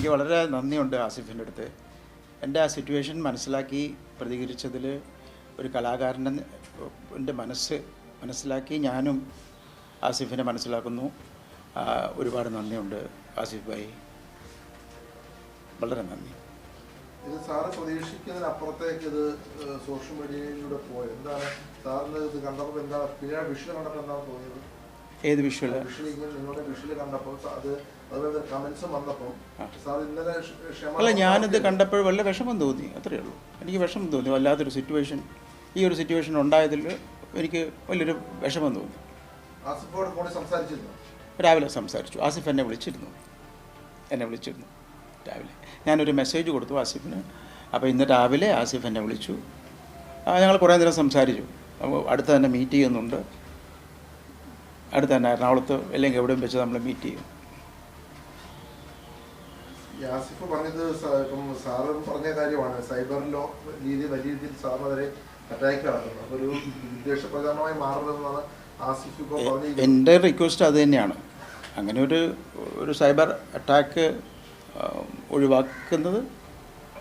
എനിക്ക് വളരെ നന്ദിയുണ്ട് ആസിഫിന്റെ അടുത്ത്. എന്റെ ആ സിറ്റുവേഷൻ മനസ്സിലാക്കി പ്രതികരിച്ചതിൽ ഒരു കലാകാരന്റെ എന്റെ മനസ്സ് മനസ്സിലാക്കി ഞാനും ആസിഫിനെ മനസ്സിലാക്കുന്നു. ഒരുപാട് നന്ദിയുണ്ട് ആസിഫ് ഭായി. വളരെ നന്ദി. ഇത് സാറ് പ്രതീക്ഷിക്കുന്നതിനപ്പുറത്തേക്ക് ഇത് സോഷ്യൽ മീഡിയയിലൂടെ പോയത് എന്താണ് സാറിന് ഇത് കണ്ടപ്പോൾ എന്താ പിന്നെ വിഷു കണ്ടപ്പോൾ എന്താണ് തോന്നിയത്? ഏത് വിഷു വിഷു നിങ്ങളുടെ വിഷുവിൽ കണ്ടപ്പോൾ അത് അല്ല ഞാനിത് കണ്ടപ്പോൾ വല്ല വിഷമം തോന്നി അത്രയേ ഉള്ളൂ. എനിക്ക് വിഷമം തോന്നി വല്ലാത്തൊരു സിറ്റുവേഷൻ ഈ ഒരു സിറ്റുവേഷൻ ഉണ്ടായതിൽ എനിക്ക് വലിയൊരു വിഷമം തോന്നി. രാവിലെ സംസാരിച്ചു. ആസിഫ് എന്നെ വിളിച്ചിരുന്നു. എന്നെ വിളിച്ചിരുന്നു രാവിലെ. ഞാനൊരു മെസ്സേജ് കൊടുത്തു ആസിഫിന്. അപ്പോൾ ഇന്ന് രാവിലെ ആസിഫ് എന്നെ വിളിച്ചു. ആ, ഞങ്ങൾ കുറേ നേരം സംസാരിച്ചു. അപ്പോൾ അടുത്ത് തന്നെ മീറ്റ് ചെയ്യുന്നുണ്ട്. അടുത്ത് തന്നെ എറണാകുളത്ത് അല്ലെങ്കിൽ എവിടെയും വെച്ച് നമ്മൾ മീറ്റ് ചെയ്യും. ഈ ആസിഫ് പറഞ്ഞത് ഇപ്പം സാറ് പറഞ്ഞ കാര്യമാണ്. സൈബറിലോ രീതി വലിയ രീതിയിൽ സാറിനെതിരെ അറ്റാക്ക് നടത്തുന്നത് അപ്പൊ ഒരു ഉദ്ദേശപ്രധാനമായി മാറരുതെന്നാണ് ആസിഫ് ഇപ്പോൾ പറഞ്ഞത് എന്റെ റിക്വസ്റ്റ് അത് തന്നെയാണ്. അങ്ങനെ ഒരു ഒരു സൈബർ അറ്റാക്ക് ഒഴിവാക്കുന്നത്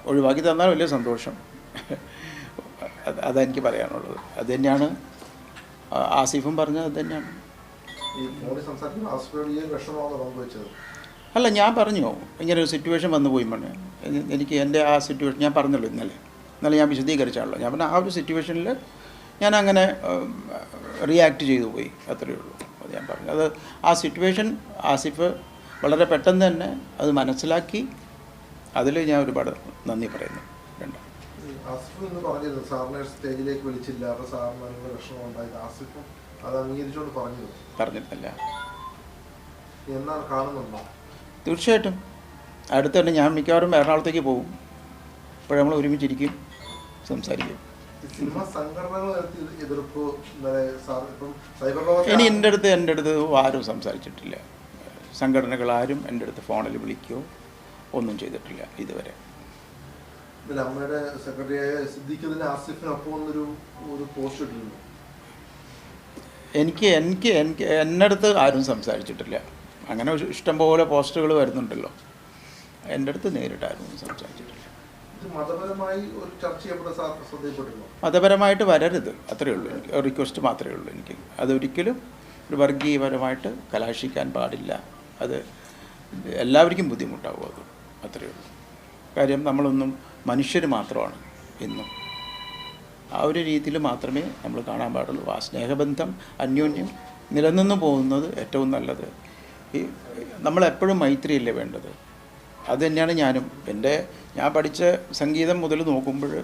ഒഴിവാക്കി തന്നാൽ വലിയ സന്തോഷം. അത് അതെനിക്ക് പറയാനുള്ളത്. അത് തന്നെയാണ് ആസിഫും പറഞ്ഞത് അത് തന്നെയാണ്. ഈ മോഡി സംസാരിക്കുമ്പോൾ ആസിഫോട് ഈ ഒരു വിഷമമാണ് പങ്കുവെച്ചത് അല്ല ഞാൻ പറഞ്ഞു. ഇങ്ങനെ ഒരു സിറ്റുവേഷൻ വന്നു പോയി മണ്ണെ എനിക്ക് എന്റെ ആ സിറ്റുവേഷൻ ഞാൻ പറഞ്ഞല്ലോ ഇന്നലെ. ഇന്നലെ ഞാൻ വിശദീകരിച്ചാണല്ലോ. ഞാൻ പറഞ്ഞ ആ ഒരു സിറ്റുവേഷനിൽ ഞാൻ അങ്ങനെ റിയാക്ട് ചെയ്തു പോയി. അത്രയേ ഉള്ളൂ. അത് ഞാൻ പറഞ്ഞു. അത് ആ സിറ്റുവേഷൻ ആസിഫ് വളരെ പെട്ടെന്ന് തന്നെ അത് മനസ്സിലാക്കി. അതിൽ ഞാൻ ഒരുപാട് നന്ദി പറയുന്നു. രണ്ട്. ഈ ആസിഫ് എന്ന് പറഞ്ഞിരുന്നു സാറിനെ സ്റ്റേജിലേക്ക് വിളിച്ചില്ല. അപ്പൊ സാറിന് നല്ല വിഷമം ഉണ്ടായത് ആസിഫും അത് അംഗീകരിച്ചുകൊണ്ട് പറഞ്ഞു പറഞ്ഞിട്ടില്ല എന്നാണ് കാണുന്നുണ്ടോ? തീർച്ചയായിട്ടും. അടുത്ത് തന്നെ ഞാൻ മിക്കവാറും എറണാകുളത്തേക്ക് പോകും. അപ്പോൾ നമ്മൾ ഒരുമിച്ചിരിക്കും സംസാരിക്കും. ഇനി എന്റെ അടുത്ത് എന്റെ അടുത്ത് ആരും സംസാരിച്ചിട്ടില്ല. സംഘടനകൾ ആരും എന്റെ അടുത്ത് ഫോണിൽ വിളിക്കുകയോ ഒന്നും ചെയ്തിട്ടില്ല ഇതുവരെ. ഇതിൽ അമ്മയുടെ സെക്രട്ടറിയായ സിദ്ദിഖിന് ആസിഫിനൊപ്പം എന്നൊരു ഒരു പോസ്റ്റ് ഇട്ടിരുന്നു. എനിക്ക് എനിക്ക് എനിക്ക് എന്നടുത്ത് അടുത്ത് ആരും സംസാരിച്ചിട്ടില്ല. അങ്ങനെ ഇഷ്ടം ഇഷ്ടംപോലെ പോസ്റ്റുകൾ വരുന്നുണ്ടല്ലോ. എന്റെ അടുത്ത് നേരിട്ടായിരുന്നു സംസാരിച്ചിട്ടില്ല. മതപരമായിട്ട് വരരുത്. അത്രയേ ഉള്ളൂ എനിക്ക്. റിക്വസ്റ്റ് മാത്രമേ ഉള്ളൂ എനിക്ക്. അതൊരിക്കലും ഒരു വർഗീയപരമായിട്ട് കലാശിക്കാൻ പാടില്ല. അത് എല്ലാവർക്കും ബുദ്ധിമുട്ടാവും അത്. അത്രയേ ഉള്ളൂ. കാര്യം നമ്മളൊന്നും മനുഷ്യർ മാത്രമാണ് ഇന്നും ആ ഒരു രീതിയിൽ മാത്രമേ നമ്മൾ കാണാൻ പാടുള്ളൂ. ആ സ്നേഹബന്ധം അന്യോന്യം നിലനിന്ന് പോകുന്നത് ഏറ്റവും നല്ലത് ഈ നമ്മളെപ്പോഴും മൈത്രിയല്ലേ വേണ്ടത്? അത് തന്നെയാണ് ഞാനും. എന്റെ ഞാൻ പഠിച്ച സംഗീതം മുതൽ നോക്കുമ്പോൾ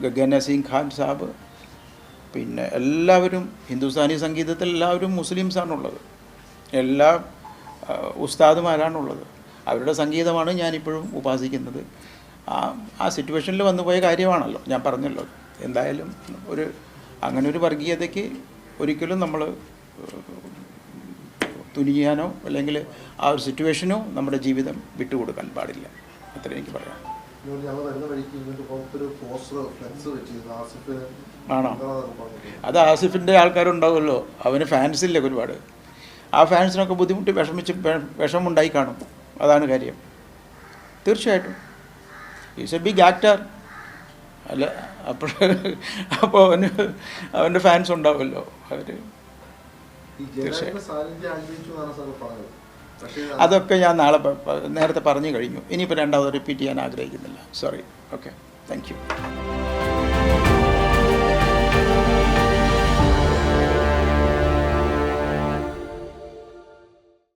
ഗഗന സിംഗ് ഖാൻ സാബ് പിന്നെ എല്ലാവരും ഹിന്ദുസ്ഥാനി സംഗീതത്തിൽ എല്ലാവരും മുസ്ലിംസാണുള്ളത്. എല്ലാ ഉസ്താദുമാരാണുള്ളത്. അവരുടെ സംഗീതമാണ് ഞാനിപ്പോഴും ഉപാസിക്കുന്നത്. ആ ആ സിറ്റുവേഷനിൽ വന്നു പോയ കാര്യമാണല്ലോ ഞാൻ പറഞ്ഞല്ലോ. എന്തായാലും ഒരു അങ്ങനെ ഒരു വർഗീയതയ്ക്ക് ഒരിക്കലും നമ്മൾ തുനിയാനോ അല്ലെങ്കിൽ ആ ഒരു സിറ്റുവേഷനോ നമ്മുടെ ജീവിതം വിട്ടുകൊടുക്കാൻ പാടില്ല. അത്രേ എനിക്ക് പറയാം ആണോ? അത് ആസിഫിന്റെ ആൾക്കാരുണ്ടാവുമല്ലോ. അവന് ഫാൻസ് ഇല്ലേ ഒരുപാട്. ആ ഫാൻസിനൊക്കെ ബുദ്ധിമുട്ടി വിഷമിച്ച് വിഷമുണ്ടായി കാണും. അതാണ് കാര്യം. തീർച്ചയായിട്ടും. ഈസ് എ ബിഗ് ആക്ടർ അല്ല അപ്പോൾ അപ്പോൾ അവന് അവന്റെ ഫാൻസ് ഉണ്ടാവുമല്ലോ. അവർ അതൊക്കെ ഞാൻ നാളെ നേരത്തെ പറഞ്ഞു കഴിഞ്ഞു. ഇനിയിപ്പോൾ രണ്ടാമത് റിപ്പീറ്റ് ചെയ്യാൻ ആഗ്രഹിക്കുന്നില്ല. Sorry okay thank you